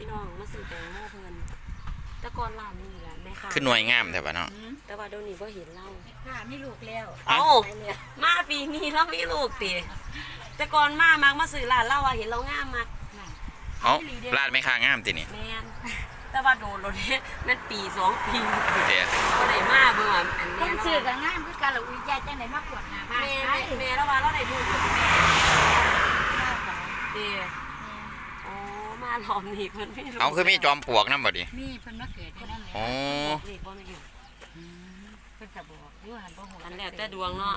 พี่น้องมาซื้อแตงโมเพิ่นแต่ก่อนร้านนี้แหละแม่ค้าขึ้นหน่วยงามแต่ว่าเนาะอืมแต่ว่าเดี๋ยวนี้บ่เห็นเล่าค่ะมีลูกแล้วเอ้าไปแล้วมาปีนี้เรามีลูกติแต่ก่อนมามักมาซื้อร้านเราอะเห็นเรางามมากน่ะเอ้าลาดไม่ค่างามตินี่แม่นแต่ว่าโดนรถเนี่ยมันปีสองปีเดี๋ยวก็ได้มาเบิ่งว่าอันคแม่นเนาะซื้อกับงามคือการเราอุ้ยยายจังไหนมาปวดหน้าบ้านแม่ไปแม่แล้วว่าเราได้ดูกับแม่ ข้าวของ เด้โอ้มาร อบนี้เพิ่นไม่รู้เอาคือมีจอมปลวกนำบ่ดิมีเพิ่นมาเกิดที่นั่นแหละอ๋อบอกเลขบ่แม่นอืมเพิ่นจะบอกอยู่หันบ่ฮู้อันแล้วแต่ดวงเนาะ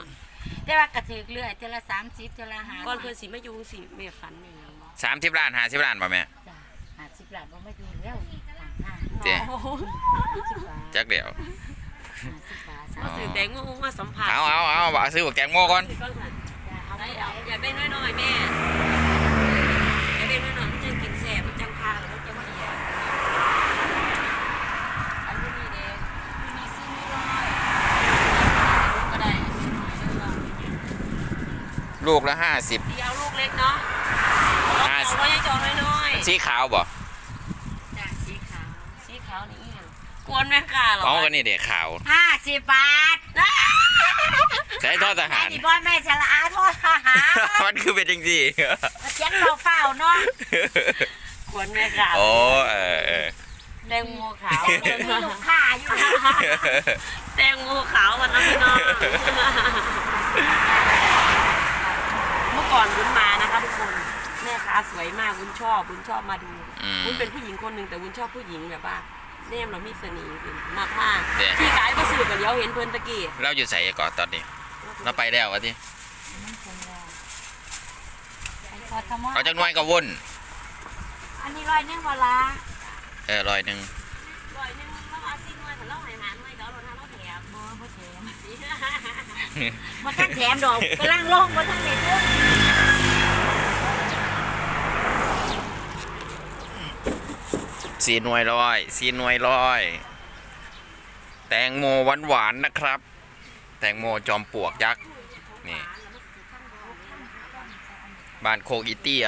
แต่ว่ากระถือเรื่อยเทอละ30เทอละ5ก่อนเพิ่นสิมาอยู่สิแม่ฝันอย่างหยังบ่30ล้าน50ล้านบ่แม่จ้ะ50ล้านบ่มาอยู่แล้วทางทางเจ๊โอ้โห50บาทจักเดี๋ยว50บาทมาซื้อแตงโมมาสัมผัสเอาเอาเอาว่าซื้อบักแตงโมก่อนก็สั่นจ้ะเอาไปได้เอาเอาอยากได้น้อยๆแม่อยากได้น้อยๆมันจังกินแซ่บมันจังพาแล้วมันจะบ่ดีอะอันนี้นี่เด้ มีซี่มีร้อย ก็ได้ ลูกละเดียวลูกเล็กเนาะห้าเอาสิบไว้ให้จองน้อย50สีขาวบ่จ้ะสีขาวๆสีขาวนี่อีหยังกวนแม่กาเหรอเอาก็นี่เด็กขาว50บาทใช้ทอดทหารนี่บ่แม่ฉลาโทษทหารมันคือเป็นจังซี่มาเขียนเฝ้าๆเนาะกวนแม่กาโอ้เออเออแตงโมขาวมีลูกค้าอยู่นะแตงโมขาววันนั้นพี่น้องเมื่อก่อนวุ้นมานะคะทุกคนแม่ค้าสวยมากวุ้นชอบวุ้นชอบมาดูอืมวุ้นเป็นผู้หญิงคนหนึ่งแต่วุ้นชอบผู้หญิงแบบว่าเนมเรามีเสน่ห์จริงมากมากเด้ที่ขายก็สื่อกับเดียวเห็นเพื่อนตะกี้เราอยู่ใส่ก่อนตอนนี้ เราไปแล้ววะที่มันคงแล้วไอ้กอทมเอาจักหน่วยก็วนอันนี้ร้อยหนึงบ่ละเออร้อยหนึง บ่ทันแถมดอกกำลังลงบ่ทันได้ถึงสีหน่วยร้อยสีหน่วยร้อย แตงโมหวานหวานๆนะครับ แตงโมจอมปลวกยักษ์นี่บ้านโคกอีเตี้ย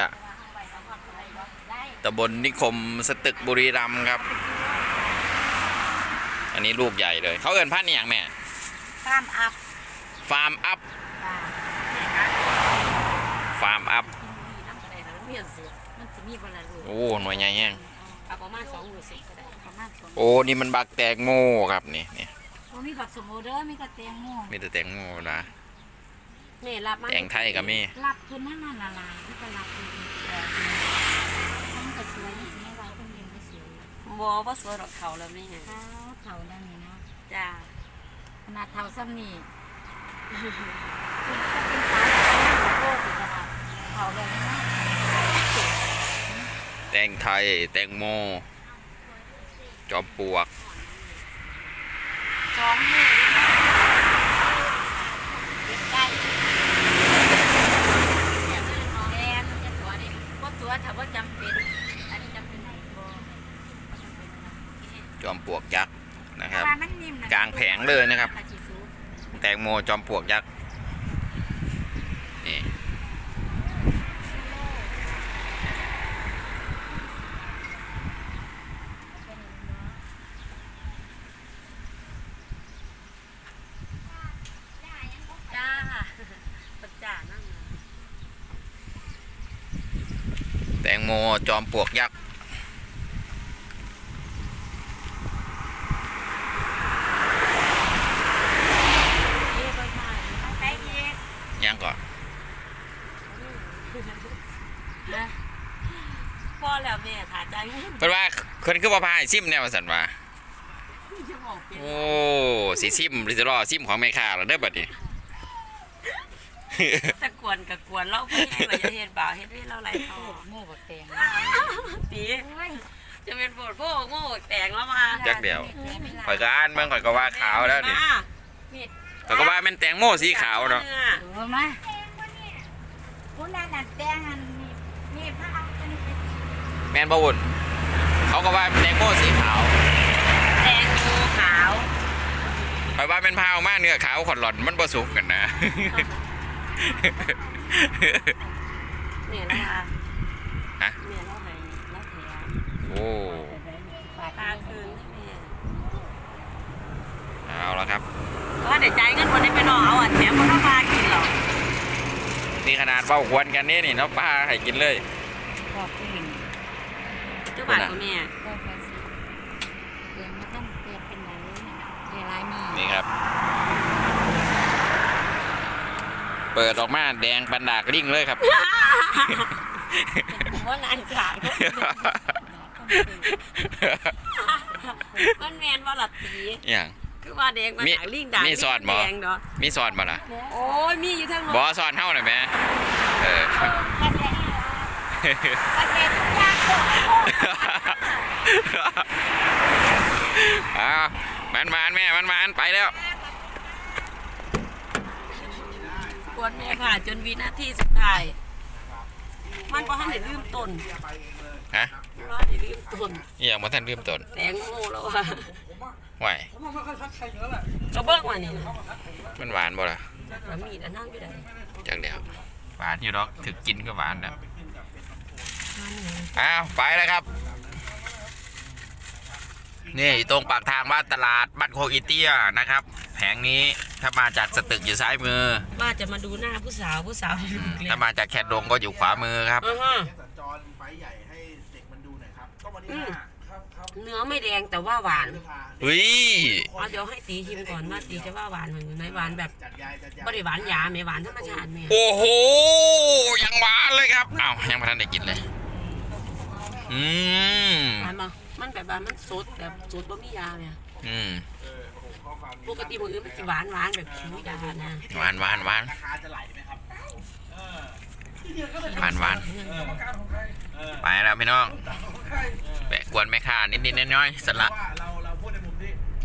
ได้ตำบลนิคมสตึกบุรีรัมย์ครับ อันนี้ลูกใหญ่เลย เขาเอินพันธุ์อย่างแม่ ตามอัพฟาร์มอัพจ้ะฟาร์มอัพน้ำกระไดแล้วเมียนสุดมันสิมีบ่ละลูกโอ้หน่วยใหญ่แห้งเอาประมาณสองหมื่นสิบก็ได้ประมาณสองโอ้นี่มันบักแตงโมครับนี่นี่บ่มีบักสมโอเด้อมีแต่แตงโมมีแต่แตงโมนะแม่รับมาแตงไทยก็มีรับเพิ่นนั่นน่ะละลายที่ก็รับเพิ่นแต่มันก็สวยนี่สิให้ไว้เพิ่นเลี้ยงก็สวยบอว่าสวยดอกเขาแล้วนี่ไงเท้าเฒ่านั่นนี่นะจ้าข นาดเท่าซ้ำนี่เป็นเป็นสาวโลกอีกขนาดเท่าเลยนะแตงไทย แตงโม จอมปลวกสองมือได้แม่นจะตัวได้บ่ตัวถ้าบ่จำเป็นอันนี้จำเป็นไหนบ่บ่จำเป็นนะจอมปลวกยักษ์ นะครับว่ามันนิ่มนะกลางแผงเลยนะครับอาชิซุแตงโมจอมปลวกยักษ์นี่จ้าปัจจานั่งนะแตงโมจอมปลวกยักษ์ เอ๊ะไปถ่าย เอาไปอีก ยังก่อน นะพ่อแล้วแม่ถ่ายใจไม่เพิ่นว่าคนคือว่าพายซิมแนวสันว่าจะบอกเป็นโอ้สีซิมหรือจะรอซิมของแม่ค้าแล้วเด้อบัดนี้แต่กวนกับกวนเราพี่ให้ว่าจะเฮ็ดบ่าวเฮ็ดให้เราไหลทอโอ้โม่บักแตงตีโอ้ยจะเป็นโบดพวกโง่แตกแล้วมาจักเดียว ข่อยก็อ่านเบิ่งข่อยก็ว่าขาวแล้วนี่มาข่อยก็ว่าแม่นแตงโมสีขาวเนาะเออมา คุณน่ะนั่นแตงอันนี้นี่พระเอาอันนี้ไปแม่นบ่วุ่นเขาก็ว่าแตงโมสีขาวแตงโมขาวข่อยว่าเป็นพาวมาเนื้อขาวขอนหล่อนมันบ่สุกกันนะ เนี่ยนะคะฮะ เนี่ยเราให้เราแถมโอ้ปาดปลาคืนแม่เอาละครับ ว่าเดี๋ยวจ่ายเงินคนได้ไปนอนเอาอะแถมคนละปลากิ นเหรอนี่ขนาดเบ้าควนกันนี่นี่เนาะป้าให้กินเลยพอขึ้นเจ้าบาทกับแม่ก็ภาษีเดือนมาต้องเปลี่ยนเป็นไหนเรียลายมีนี่ครับ เปิดออกมาแดงปันดากริ่งเลยครับผมว่านานขายก็มันแมนว่าหลับตีอย่าง คือว่าแดงมามีหาลิงด่างมีสอดบ่ แดงเนาะมีสอนมาล่ะโอ้ยมีอยู่ทั้งหมบอดสอนเท่าหน่อยไหมเออเกษตรเกษตรยากเกินเอามันมานแม่มันมานไปแล้วปวดแม่ค่ะ จนวินาทีสุดท้าย มันก็ให้เด็ลืมต้นฮะมันก็ให้เด็ลืมต้นนี่ยังมาท่านเริ่มต้นแตงโมแล้วว่ะไหวก็เบิ้งว่านี่นะมันหวานบ่ล่ะแล้วมีดอันนั่งอยู่ไหนจากเดียวหวานอยู่ดอกถึกกินก็หวานนะอ้าวไปแล้วครับ นี่อยู่ตรงปากทางบ้านตลาดบ้านโคกอีเตียนะครับ แผงนี้ถ้ามาจากสตึกอยู่ซ้ายมือ ว่าจะมาดูหน้าผู้สาวผู้สาวที่ลูกเลี้ยถ้ามาจากแคดดงก็อยู่ขวามือครับอ่าฮะสัญจรไฟใหญ่ให้เด็กมันดูหน่อยครับก็วันที่ เนื้อไม่แดงแต่ว่าหวานพฤษภาเฮ้ยเอาเดี๋ยวให้ตีชิมก่อนว่าตีจะว่าหวานเหมือนไหมหวานแบบจัดยายจัดยายบริหวานยาไหมหวานธรรมชาติไหมโอ้โหยังหวานเลยครับอ้าวยังไม่ทันได้กินเลยอืมหวานมามันแบบว่ามันสดแบบสดบ่มียาเนี่ยอืมปกติมืออื่นมันจะหวานหวานแบบผิวยานะหวานหวานหวานราคาจะไหลไหมครับหวานหวาน ไปแล้วพี่น้องแปะกวนแม่ค้านิดๆน้อยๆสละ